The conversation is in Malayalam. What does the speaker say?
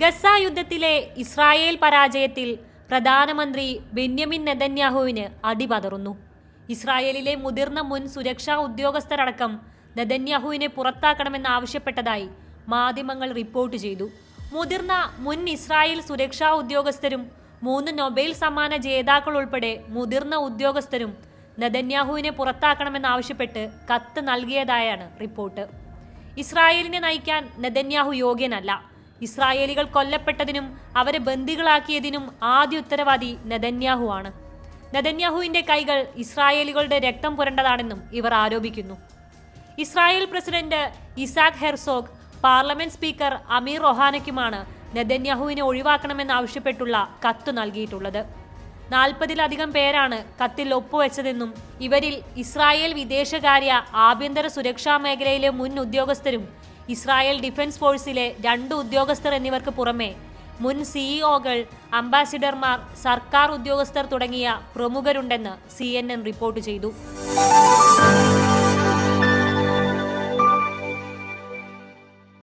ഗസ യുദ്ധത്തിലെ ഇസ്രായേൽ പരാജയത്തിൽ പ്രധാനമന്ത്രി ബെന്യമിൻ നെതന്യാഹുവിന് അടിപതറുന്നു. ഇസ്രായേലിലെ മുതിർന്ന മുൻ സുരക്ഷാ ഉദ്യോഗസ്ഥരടക്കം നെതന്യാഹുവിനെ പുറത്താക്കണമെന്നാവശ്യപ്പെട്ടതായി മാധ്യമങ്ങൾ റിപ്പോർട്ട് ചെയ്തു. മുതിർന്ന മുൻ ഇസ്രായേൽ സുരക്ഷാ ഉദ്യോഗസ്ഥരും മൂന്ന് നൊബേൽ സമ്മാന ജേതാക്കൾ ഉൾപ്പെടെ മുതിർന്ന ഉദ്യോഗസ്ഥരും നെതന്യാഹുവിനെ പുറത്താക്കണമെന്നാവശ്യപ്പെട്ട് കത്ത് നൽകിയതായാണ് റിപ്പോർട്ട്. ഇസ്രായേലിനെ നയിക്കാൻ നെതന്യാഹു യോഗ്യനല്ല. ഇസ്രായേലികൾ കൊല്ലപ്പെട്ടതിനും അവരെ ബന്ദികളാക്കിയതിനും ആദ്യ ഉത്തരവാദി നെതന്യാഹു ആണ് നെതന്യാഹുവിന്റെ കൈകൾ ഇസ്രായേലികളുടെ രക്തം പുരണ്ടതാണെന്നും ഇവർ ആരോപിക്കുന്നു. Israel president Isaac Herzog parliament speaker Amir റൊഹാനയ്ക്കുമാണ് നെതന്യാഹുവിനെ ഒഴിവാക്കണമെന്നാവശ്യപ്പെട്ടുള്ള കത്ത് നൽകിയിട്ടുള്ളത്. നാൽപ്പതിലധികം പേരാണ് കത്തിൽ ഒപ്പുവെച്ചതെന്നും ഇവരിൽ ഇസ്രായേൽ വിദേശകാര്യ ആഭ്യന്തര സുരക്ഷാ മേഖലയിലെ മുൻ ഉദ്യോഗസ്ഥരും ഇസ്രായേൽ ഡിഫൻസ് ഫോഴ്സിലെ രണ്ട് ഉദ്യോഗസ്ഥർ എന്നിവർക്ക് പുറമെ മുൻ സിഇഒകൾ അംബാസിഡർമാർ സർക്കാർ ഉദ്യോഗസ്ഥർ തുടങ്ങിയ പ്രമുഖരുണ്ടെന്ന് സി റിപ്പോർട്ട് ചെയ്തു.